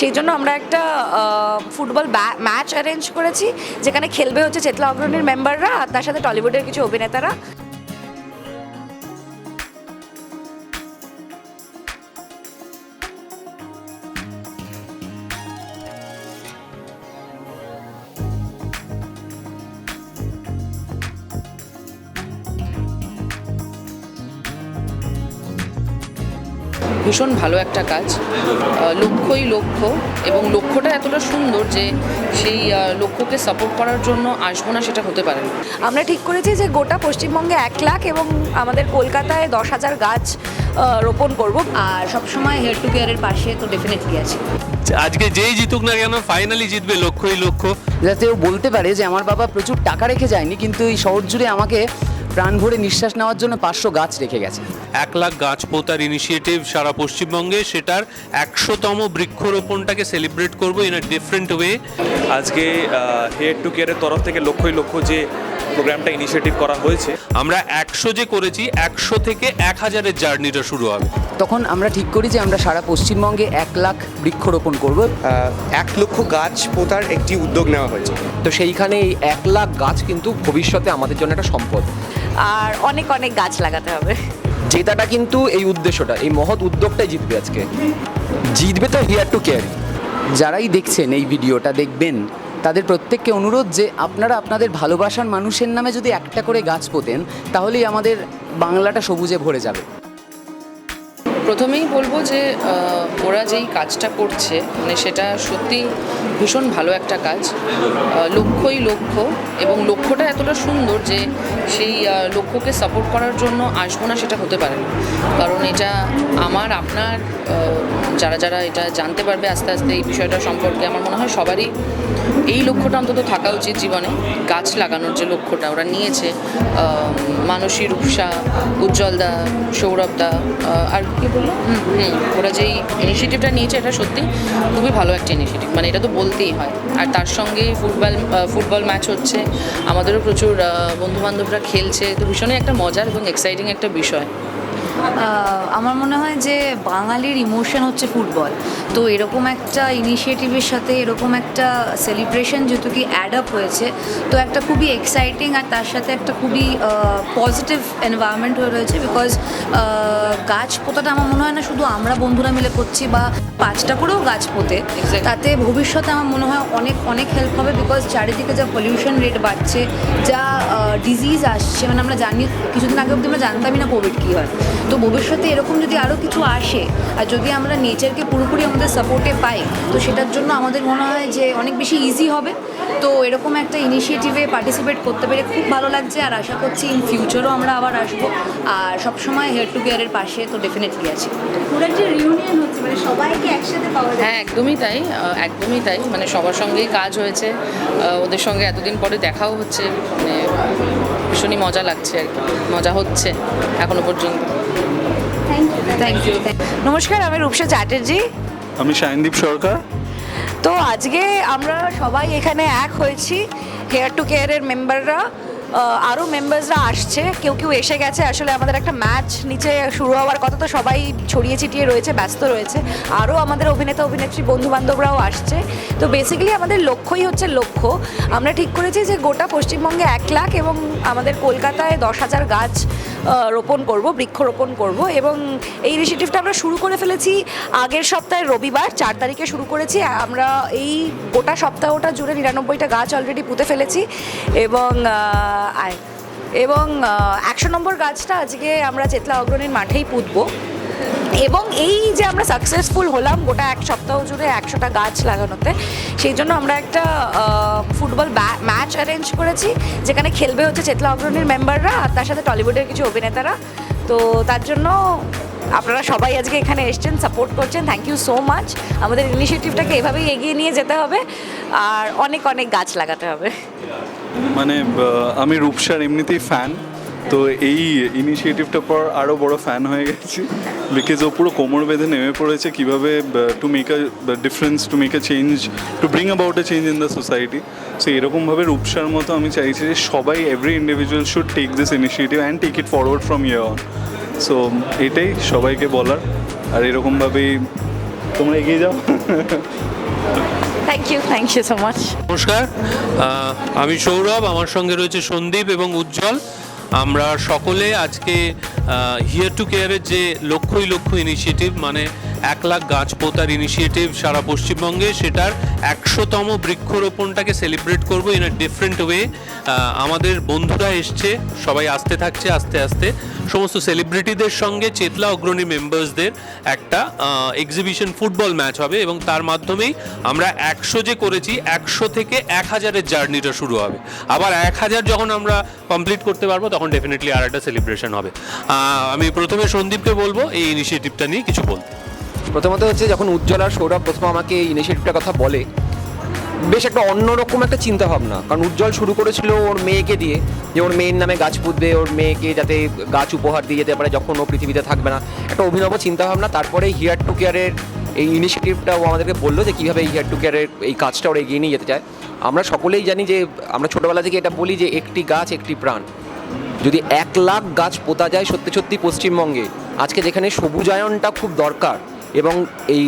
সেই জন্য আমরা একটা ফুটবল ম্যাচ অ্যারেঞ্জ করেছি, যেখানে খেলবে হচ্ছে চেতলা অগ্রণীর মেম্বাররা আর তার সাথে টলিউডের কিছু অভিনেতারা। ভীষণ ভালো একটা কাজ। লক্ষ্যই লক্ষ্য এবং লক্ষ্যটা এতটা সুন্দর যে সেই লক্ষ্যকে সাপোর্ট করার জন্য আসব না সেটা হতে পারে না। আমরা ঠিক করেছি যে গোটা পশ্চিমবঙ্গে এক লাখ এবং আমাদের কলকাতায় দশ হাজার গাছ রোপণ করব। আর সবসময় হেড টু কেয়ারের পাশে তো ডেফিনেটলি আছে। আজকে যেই জিতুক না কেন ফাইনালি জিতবে লক্ষ্যই লক্ষ্য। যাতে ও বলতে পারে যে আমার বাবা প্রচুর টাকা রেখে যায়নি কিন্তু এই শহর জুড়ে আমাকে প্রাণ ভরে নিঃশ্বাস নেওয়ার জন্য পাঁচশো গাছ রেখে গেছে। এক লাখ গাছ পোতার ইনিশিয়েটিভ সারা পশ্চিমবঙ্গে সেটার একশোতম বৃক্ষরোপণটাকে সেলিব্রেট করব ইন আ ডিফারেন্ট ওয়ে আজকে হেয়ার টু কেয়ারের তরফ থেকে লক্ষ্যই লক্ষ্য যে প্রোগ্রামটা ইনিশিয়েটিভ করা হয়েছে। আমরা একশো যে করেছি একশো থেকে এক হাজারের জার্নিটা শুরু হবে। তখন আমরা ঠিক করি যে আমরা সারা পশ্চিমবঙ্গে এক লাখ বৃক্ষরোপণ করব। এক লক্ষ গাছ পোতার একটি উদ্যোগ নেওয়া হয়েছে। তো সেইখানে এই এক লাখ গাছ কিন্তু ভবিষ্যতে আমাদের জন্য একটা সম্পদ। আর অনেক অনেক গাছ লাগাতে হবে। জেতাটা কিন্তু এই উদ্দেশ্যটা, এই মহৎ উদ্যোগটাই জিতবে আজকে। জিতবে তো হিয়ার টু কেয়ার যারাই দেখছেন এই ভিডিওটা দেখবেন, তাদের প্রত্যেককে অনুরোধ যে আপনারা আপনাদের ভালোবাসার মানুষের নামে যদি একটা করে গাছ পোতেন, তাহলেই আমাদের বাংলাটা সবুজে ভরে যাবে। প্রথমেই বলব যে ওরা যেই কাজটা করছে মানে সেটা সত্যি ভীষণ ভালো একটা কাজ। লক্ষ্যই লক্ষ্য এবং লক্ষ্যটা এতটা সুন্দর যে সেই লক্ষ্যকে সাপোর্ট করার জন্য আসব না সেটা হতে পারে না। কারণ এটা আমার, আপনার যারা যারা এটা জানতে পারবে আস্তে আস্তে এই বিষয়টা সম্পর্কে, আমার মনে হয় সবারই এই লক্ষ্যটা অন্তত থাকা উচিত জীবনে। গাছ লাগানোর যে লক্ষ্যটা ওরা নিয়েছে মানসী রূপসা উজ্জ্বলদা সৌরভদা আহ, আর কি বলল? হুম ওরা যেই ইনিশিয়েটিভটা নিয়েছে এটা সত্যি খুবই ভালো একটা ইনিশিয়েটিভ মানে এটা তো বলতেই হয়। আর তার সঙ্গে ফুটবল ফুটবল ম্যাচ হচ্ছে। আমাদেরও প্রচুর বন্ধু বান্ধবরা খেলছে। তো ভীষণই একটা মজার এবং এক্সাইটিং একটা বিষয়। আমার মনে হয় যে বাঙালির ইমোশন হচ্ছে ফুটবল তো এরকম একটা ইনিশিয়েটিভের সাথে এরকম একটা সেলিব্রেশন যেহেতু কি অ্যাড আপ হয়েছে তো একটা খুবই এক্সাইটিং আর তার সাথে একটা খুবই পজিটিভ এনভায়রনমেন্ট হয়ে রয়েছে বিকজ গাছ পোতাটা আমার মনে হয় না শুধু আমরা বন্ধুরা মিলে করছি বা পাঁচটা করেও গাছ পোতে. তাতে ভবিষ্যতে আমার মনে হয় অনেক অনেক হেল্প হবে বিকজ চারিদিকে যা পলিউশন রেট বাড়ছে যা ডিজিজ আসছে মানে আমরা জানি কিছুদিন আগে অবধি আমরা জানতামই না কোভিড কী হয়। তো ভবিষ্যতে এরকম যদি আরও কিছু আসে আর যদি আমরা নেচারকে পুরোপুরি আমাদের সাপোর্টে পাই তো সেটার জন্য আমাদের মনে হয় যে অনেক বেশি ইজি হবে। তো এরকম একটা ইনিশিয়েটিভে পার্টিসিপেট করতে পেরে খুব ভালো লাগছে আর আশা করছি ইন ফিউচারও আমরা আবার আসব। আর সবসময় হেড টু কেয়ারের পাশে তো ডেফিনেটলি আছি। মানে সবাইকে একসাথে হ্যাঁ একদমই তাই একদমই তাই। মানে সবার সঙ্গেই কাজ হয়েছে ওদের সঙ্গে এতদিন পরে দেখাও হচ্ছে মানে ভীষণই মজা লাগছে আর কি। মজা হচ্ছে এখনও পর্যন্ত। থ্যাংক ইউ নমস্কার আমি রূপসা চ্যাটার্জি। আমি সায়নদীপ সরকার। তো আজকে আমরা সবাই এখানে এক হয়েছি হেয়ার টু কেয়ারের মেম্বাররা আরও মেম্বার্সরা আসছে, কেউ কেউ এসে গেছে। আসলে আমাদের একটা ম্যাচ নিচে শুরু হওয়ার কথা তো সবাই ছড়িয়ে ছিটিয়ে রয়েছে, ব্যস্ত রয়েছে। আরও আমাদের অভিনেতা, অভিনেত্রী, বন্ধুবান্ধবরাও আসছে। তো বেসিক্যালি আমাদের লক্ষ্যই হচ্ছে লক্ষ্য। আমরা ঠিক করেছি যে গোটা পশ্চিমবঙ্গে এক লাখ এবং আমাদের কলকাতায় দশ হাজার গাছ রোপণ করব, বৃক্ষরোপণ করব এবং এই ইনিশিয়েটিভটা আমরা শুরু করে ফেলেছি আগের সপ্তাহে রবিবার, চার তারিখে শুরু করেছি। আমরা এই গোটা সপ্তাহটা জুড়ে নিরানব্বইটা গাছ অলরেডি পুঁতে ফেলেছি এবং এবং একশো নম্বর গাছটা আজকে আমরা চেতলা অগ্রণীর মাঠেই পুঁতবো। এবং এই যে আমরা সাকসেসফুল হলাম গোটা এক সপ্তাহ জুড়ে একশোটা গাছ লাগানোতে, সেই জন্য আমরা একটা ফুটবল ম্যাচ অ্যারেঞ্জ করেছি, যেখানে খেলবে হচ্ছে চেতলা অগ্রণীর মেম্বাররা আর তার সাথে টলিউডের কিছু অভিনেতারা। তো তার জন্য আপনারা সবাই আজকে এখানে এসছেন সাপোর্ট করছেন থ্যাংক ইউ সো মাচ আমাদের ইনিশিয়েটিভটাকে এভাবেই এগিয়ে নিয়ে যেতে হবে, আর অনেক অনেক গাছ লাগাতে হবে। মানে আমি রূপসার এমনিতেই ফ্যান তো এই ইনিশিয়েটিভটার পর আরও বড় ফ্যান হয়ে গেছি। বিকজ ও পুরো কোমর বেঁধে নেমে পড়েছে কীভাবে to make a difference to make a change to bring about a change in the society so এরকমভাবে রূপসার মতো আমি চাইছি যে সবাই every individual should take this initiative and take it forward from year on so এটাই সবাইকে বলার। আর এরকমভাবেই তোমরা এগিয়ে যাও। Thank you thank you so much নমস্কার আমি সৌরভ আমার সঙ্গে রয়েছে সন্দীপ এবং উজ্জ্বল। আমরা সকলে আজকে হিয়ার টু কেয়ারের যে লক্ষ্যই লক্ষ্য ইনিশিয়েটিভ মানে এক লাখ গাছ পোতার ইনিশিয়েটিভ সারা পশ্চিমবঙ্গে। সেটার একশোতম বৃক্ষরোপণটাকে সেলিব্রেট করব ইন আ ডিফারেন্ট ওয়ে আমাদের বন্ধুরা এসছে, সবাই আসতে থাকছে, আস্তে আস্তে। সমস্ত সেলিব্রিটিদের সঙ্গে চেতলা অগ্রণী মেম্বার্সদের একটা এক্সিবিশন ফুটবল ম্যাচ হবে এবং তার মাধ্যমেই আমরা একশো যে করেছি, একশো থেকে এক হাজারের জার্নিটা শুরু হবে। আবার এক হাজার যখন আমরা কমপ্লিট করতে পারব, তখন ডেফিনেটলি আর একটা সেলিব্রেশন হবে আমি প্রথমে সন্দীপকে বলব, এই ইনিশিয়েটিভটা নিয়ে কিছু বলতে। প্রথমত হচ্ছে যখন উজ্জ্বল আর সৌরভ প্রথম আমাকে এই ইনিশিয়েটিভটার কথা বলে, বেশ একটা অন্যরকম একটা চিন্তা ভাবনা কারণ উজ্জ্বল শুরু করেছিল ওর মেয়েকে দিয়ে, যে ওর মেয়ের নামে গাছ পুঁতবে, ওর মেয়েকে যাতে গাছ উপহার দিয়ে যেতে পারে, যখন ও পৃথিবীতে থাকবে না। একটা অভিনব চিন্তা ভাবনা তারপরে হিয়ার টু কেয়ারের এই ইনিশিয়েটিভটা ও আমাদেরকে বলল যে কীভাবে হিয়ার টু কেয়ারের এই কাজটা ওরা এগিয়ে নিয়ে যেতে চায়। আমরা সকলেই জানি যে, আমরা ছোটোবেলা থেকে এটা বলি যে, একটি গাছ, একটি প্রাণ। যদি এক লাখ গাছ পোতা যায় সত্যি সত্যি পশ্চিমবঙ্গে, আজকে যেখানে সবুজায়নটা খুব দরকার এবং এই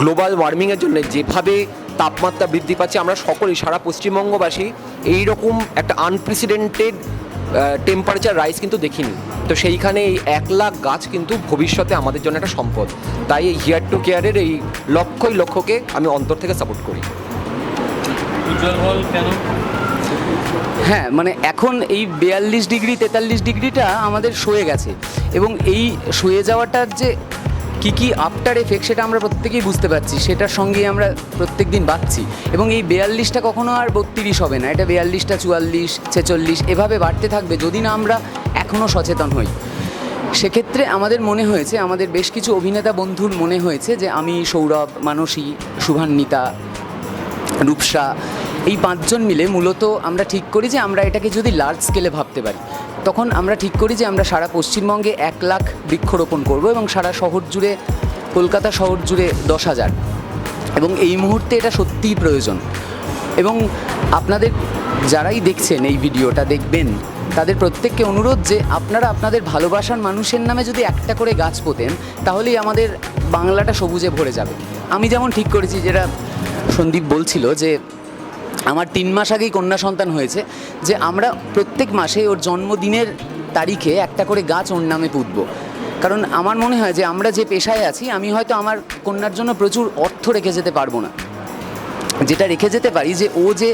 গ্লোবাল ওয়ার্মিংয়ের জন্য যেভাবে তাপমাত্রা বৃদ্ধি পাচ্ছে আমরা সকলেই সারা পশ্চিমবঙ্গবাসী এই রকম একটা আনপ্রেসিডেন্টেড টেম্পারেচার রাইস কিন্তু দেখিনি। তো সেইখানে এই এক লাখ গাছ কিন্তু ভবিষ্যতে আমাদের জন্য একটা সম্পদ। তাই এই হিয়ার টু কেয়ারের এই লক্ষ্যই লক্ষ্যকে আমি অন্তর থেকে সাপোর্ট করি। কেন? হ্যাঁ মানে এখন এই বিয়াল্লিশ ডিগ্রি তেতাল্লিশ ডিগ্রিটা আমাদের সয়ে গেছে। এবং এই সয়ে যাওয়াটার যে কি কি আফটার এফেক্ট সেটা আমরা প্রত্যেকেই বুঝতে পারছি, সেটার সঙ্গে আমরা প্রত্যেক দিন বাড়ছি এবং এই বিয়াল্লিশটা কখনো আর বত্রিশ হবে না, এটা বিয়াল্লিশটা চুয়াল্লিশ, ছেচল্লিশ, এভাবে বাড়তে থাকবে যদি না আমরা এখনও সচেতন হই। সেক্ষেত্রে আমাদের মনে হয়েছে, আমাদের বেশ কিছু অভিনেতা বন্ধুর মনে হয়েছে যে আমি সৌরভ, মানসী, শুভান্বিতা, রূপসা, এই পাঁচজন মিলে মূলত আমরা ঠিক করি যে আমরা এটাকে যদি লার্জ স্কেলে ভাবতে পারি। তখন আমরা ঠিক করি যে আমরা সারা পশ্চিমবঙ্গে এক লাখ বৃক্ষরোপণ করব এবং সারা শহর জুড়ে, কলকাতা শহর জুড়ে দশ হাজার। এবং এই মুহূর্তে এটা সত্যিই প্রয়োজন। এবং আপনাদের যারাই দেখছেন এই ভিডিওটা দেখবেন, তাদের প্রত্যেককে অনুরোধ যে আপনারা আপনাদের ভালোবাসার মানুষের নামে যদি একটা করে গাছ পোতেন, তাহলেই আমাদের বাংলাটা সবুজে ভরে যাবে। আমি যেমন ঠিক করেছি যেটা সন্দীপ বলছিল যে আমার তিন মাস আগেই কন্যা সন্তান হয়েছে, যে আমরা প্রত্যেক মাসে ওর জন্মদিনের তারিখে একটা করে গাছ ওর নামে পুঁতবো। কারণ আমার মনে হয় যে আমরা যে পেশায় আছি, আমি হয়তো আমার কন্যার জন্য প্রচুর অর্থ রেখে যেতে পারব না। যেটা রেখে যেতে পারি যে ও যে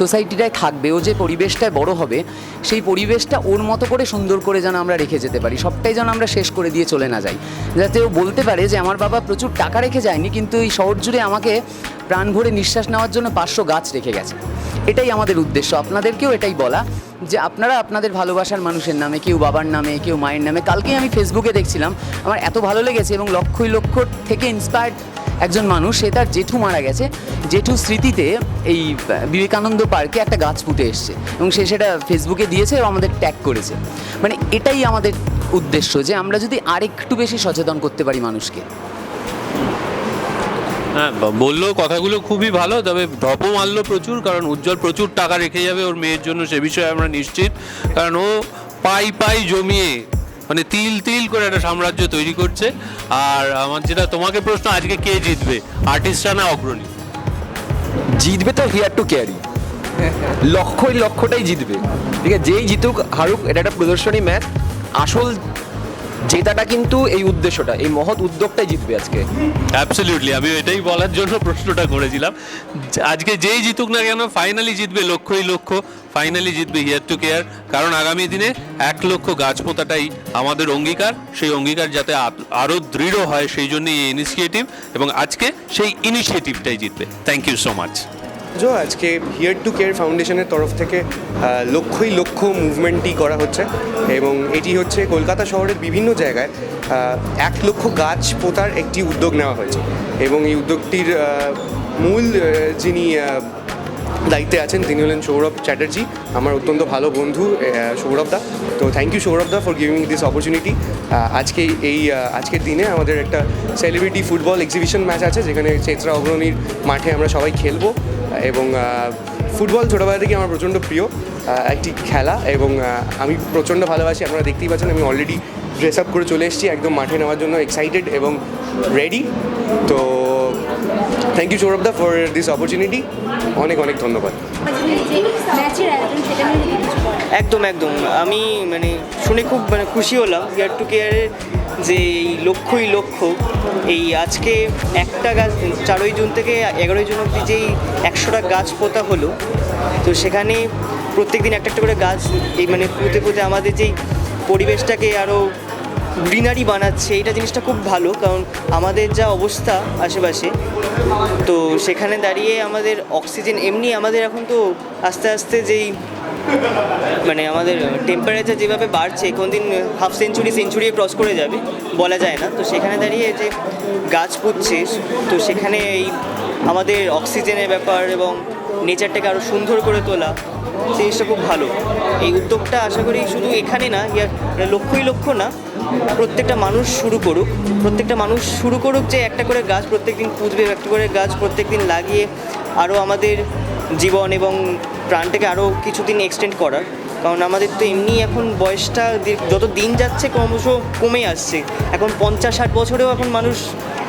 সোসাইটিটায় থাকবে, ও যে পরিবেশটায় বড় হবে, সেই পরিবেশটা ওর মতো করে সুন্দর করে যেন আমরা রেখে যেতে পারি, সবটাই যেন আমরা শেষ করে দিয়ে চলে না যাই। যাতে ও বলতে পারে যে, আমার বাবা প্রচুর টাকা রেখে যায়নি, কিন্তু এই শহর জুড়ে আমাকে প্রাণ ভরে নিঃশ্বাস নেওয়ার জন্য পাঁচশো গাছ রেখে গেছে। এটাই আমাদের উদ্দেশ্য। আপনাদেরকেও এটাই বলা যে, আপনারা আপনাদের ভালোবাসার মানুষের নামে, কেউ বাবার নামে, কেউ মায়ের নামে, কালকেই আমি ফেসবুকে দেখছিলাম, আমার এত ভালো লেগেছে এবং লক্ষই লক্ষ থেকে ইন্সপায়ার্ড একজন মানুষ, সে তার জেঠু মারা গেছে। জেঠু স্মৃতিতে এই বিবেকানন্দ পার্কে একটা গাছ পুঁতে এসছে এবং সে সেটা ফেসবুকে দিয়েছে এবং আমাদের ট্যাগ করেছে। মানে এটাই আমাদের উদ্দেশ্য যে আমরা যদি আরেকটু বেশি সচেতন করতে পারি মানুষকে। হ্যাঁ বলল কথাগুলো খুবই ভালো, তবে ঢপও মারলো প্রচুর, কারণ উজ্জ্বল প্রচুর টাকা রেখে যাবে ওর মেয়ের জন্য, সে বিষয়ে আমরা নিশ্চিত। কারণ ও পাই পাই জমিয়ে মানে তিল তিল করে একটা সাম্রাজ্য তৈরি করছে। আর আমার যেটা তোমাকে প্রশ্ন, আজকে কে জিতবে? আর্টিস্টরা না অগ্রণী? জিতবে তো হিয়ার টু ক্যারি লক্ষ্যই লক্ষ্যটাই জিতবে। ঠিক আছে, যেই জিতুক, হারুক, এটা একটা প্রদর্শনী ম্যাচ। আসল জেতাটা কিন্তু এই উদ্দেশ্যটা, এই মহৎ উদ্যোগটাই জিতবে আজকে। অ্যাবসলিউটলি আমি এটাই বলার জন্য প্রশ্নটা করেছিলাম। আজকে যেই জিতুক না কেন ফাইনালি জিতবে লক্ষ্যই লক্ষ্য ফাইনালি জিতবে হিয়ার টু কেয়ার কারণ আগামী দিনে এক লক্ষ গাছ পোতাটাই আমাদের অঙ্গীকার, সেই অঙ্গীকার যাতে আ- আরও দৃঢ় হয়, সেই জন্য এই ইনিশিয়েটিভ এবং আজকে সেই ইনিশিয়েটিভটাই জিতবে। থ্যাংক ইউ সো মাচ যে আজকে হিয়ার টু কেয়ার ফাউন্ডেশনের তরফ থেকে লক্ষই লক্ষ মুভমেন্টই করা হচ্ছে। এবং এটি হচ্ছে কলকাতা শহরের বিভিন্ন জায়গায় এক লক্ষ গাছ পোতার একটি উদ্যোগ নেওয়া হয়েছে। এবং এই উদ্যোগটির মূল যিনি দায়িত্বে আছেন, তিনি হলেন সৌরভ চ্যাটার্জি, আমার অত্যন্ত ভালো বন্ধু সৌরভ দা। তো thank you Sourav da for giving this opportunity আজকে এই আজকের দিনে আমাদের একটা সেলিব্রিটি ফুটবল এক্সিবিশন ম্যাচ আছে, যেখানে চেত্রা অগ্রণীর মাঠে আমরা সবাই খেলব। এবং ফুটবল ছোটোবেলা থেকে আমার প্রচণ্ড প্রিয় একটি খেলা। এবং আমি প্রচণ্ড ভালোবাসি, আপনারা দেখতেই পাচ্ছেন, আমি অলরেডি ড্রেস আপ করে চলে এসেছি, একদম মাঠে নেওয়ার জন্য এক্সাইটেড এবং রেডি তো থ্যাংক ইউ সৌরভদা ফর দিস অপরচুনিটি অনেক অনেক ধন্যবাদ। একদম একদম আমি মানে শুনে খুব মানে খুশি হলাম কেয়ার টু কেয়ারের যে এই লক্ষ্যই লক্ষ্য এই আজকে একটা গাছ চারই জুন থেকে এগারোই জুন অবধি যেই একশোটা গাছ পোতা হলো তো সেখানে প্রত্যেক দিন একটা একটা করে গাছ এই মানে পুঁতে পুঁতে আমাদের যেই পরিবেশটাকে আরও গ্রিনারি বানাচ্ছে, এটা জিনিসটা খুব ভালো, কারণ আমাদের যা অবস্থা আশেপাশে, তো সেখানে দাঁড়িয়ে আমাদের অক্সিজেন, এমনি আমাদের এখন তো আস্তে আস্তে যেই মানে আমাদের টেম্পারেচার যেভাবে বাড়ছে কোন দিন হাফ সেঞ্চুরি সেঞ্চুরি ক্রস করে যাবে, বলা যায় না, তো সেখানে দাঁড়িয়ে যে গাছ পুঁতছে, তো সেখানে এই আমাদের অক্সিজেনের ব্যাপার এবং নেচারটাকে আরও সুন্দর করে তোলা, জিনিসটা খুব ভালো। এই উদ্যোগটা আশা করি শুধু এখানে না ইয়া মানে লক্ষ্যই লক্ষ্য না প্রত্যেকটা মানুষ শুরু করুক। প্রত্যেকটা মানুষ শুরু করুক যে একটা করে গাছ প্রত্যেকদিন পুঁতবে, একটা করে গাছ প্রত্যেক দিন লাগিয়ে আরও আমাদের জীবন এবং প্রাণটাকে আরও কিছুদিন এক্সটেন্ড করার। কারণ আমাদের তো এমনি এখন বয়সটা যত দিন যাচ্ছে ক্রমশ কমে আসছে। এখন পঞ্চাশ ষাট বছরেও এখন মানুষ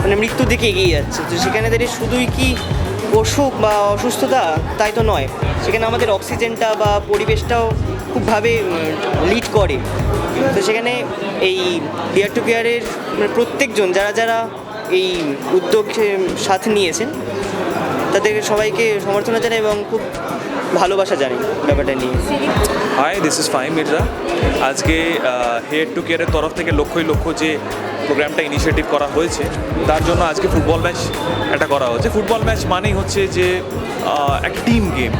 মানে মৃত্যুর দিকে এগিয়ে যাচ্ছে। তো সেখানে দাঁড়িয়ে শুধুই কি অসুখ বা অসুস্থতা তাই তো নয়। সেখানে আমাদের অক্সিজেনটা বা পরিবেশটাও খুবভাবে লিড করে। তো সেখানে এই কেয়ার টু কেয়ারের প্রত্যেকজন, যারা যারা এই উদ্যোগ সাথে নিয়েছেন তাদের সবাইকে সমর্থনা জানাই এবং খুব ভালোবাসা জানি ব্যাপারটা নিয়ে। Hi this is Faim Mirza আজকে হেড টু কেয়ারের তরফ থেকে লক্ষ্যই লক্ষ্য যে প্রোগ্রামটা ইনিশিয়েটিভ করা হয়েছে, তার জন্য আজকে ফুটবল ম্যাচ একটা করা হয়েছে। ফুটবল ম্যাচ মানেই হচ্ছে যে একটা টিম গেম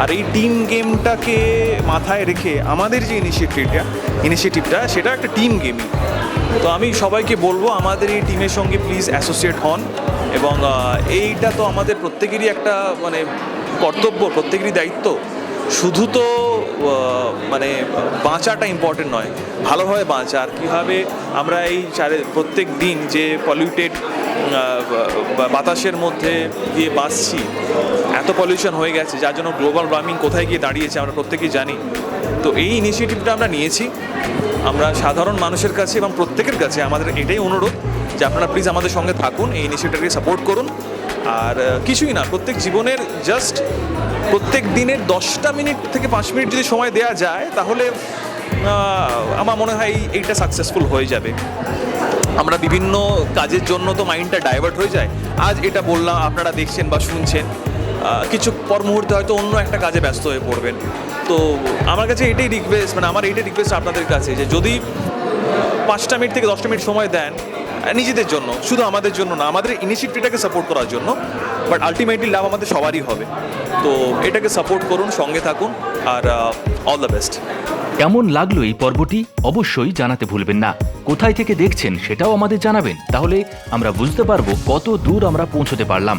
আর এই টিম গেমটাকে মাথায় রেখে আমাদের যে ইনিশিয়েটিভটা ইনিশিয়েটিভটা সেটা একটা টিম গেমই তো আমি সবাইকে বলব, আমাদের এই টিমের সঙ্গে প্লিজ অ্যাসোসিয়েট হন এবং এইটা তো আমাদের প্রত্যেকেরই একটা মানে কর্তব্য, প্রত্যেকেরই দায়িত্ব। শুধু তো মানে বাঁচাটা ইম্পর্টেন্ট নয়। ভালোভাবে বাঁচা। আর কীভাবে আমরা এই চারে প্রত্যেক দিন যে পলিউটেড বাতাসের মধ্যে দিয়ে বাঁচছি এত পলিউশন হয়ে গেছে, যার জন্য গ্লোবাল ওয়ার্মিং কোথায় গিয়ে দাঁড়িয়েছে আমরা প্রত্যেকেই জানি। তো এই ইনিশিয়েটিভটা আমরা নিয়েছি। আমরা সাধারণ মানুষের কাছে এবং প্রত্যেকের কাছে আমাদের এটাই অনুরোধ যে আপনারা প্লিজ আমাদের সঙ্গে থাকুন, এই ইনিশিয়েটিভকে সাপোর্ট করুন। আর কিছুই না, প্রত্যেক জীবনের জাস্ট প্রত্যেক দিনের দশটা মিনিট থেকে পাঁচ মিনিট যদি সময় দেওয়া যায়, তাহলে আমার মনে হয় এইটা সাকসেসফুল হয়ে যাবে। আমরা বিভিন্ন কাজের জন্য তো মাইন্ডটা ডাইভার্ট হয়ে যায়। আজ এটা বললাম, আপনারা দেখছেন বা শুনছেন। কিছু পর মুহূর্তে হয়তো অন্য একটা কাজে ব্যস্ত হয়ে পড়বেন। তো আমার কাছে এটাই রিকোয়েস্ট মানে আমার এটাই রিকোয়েস্ট আপনাদের কাছে যে যদি পাঁচটা মিনিট থেকে দশটা মিনিট সময় দেন নিজেদের জন্য, শুধু আমাদের জন্য না, আমাদের ইনিশিয়েটিভটাকে সাপোর্ট করার জন্য বাট আলটিমেটলি লাভ আমাদের সবারই হবে। তো এটাকে সাপোর্ট করুন, সঙ্গে থাকুন, আর অল দ্য বেস্ট কেমন লাগল এই পর্বটি? অবশ্যই জানাতে ভুলবেন না। কোথায় থেকে দেখছেন সেটাও আমাদের জানাবেন। তাহলে আমরা বুঝতে পারব কত দূর আমরা পৌঁছতে পারলাম।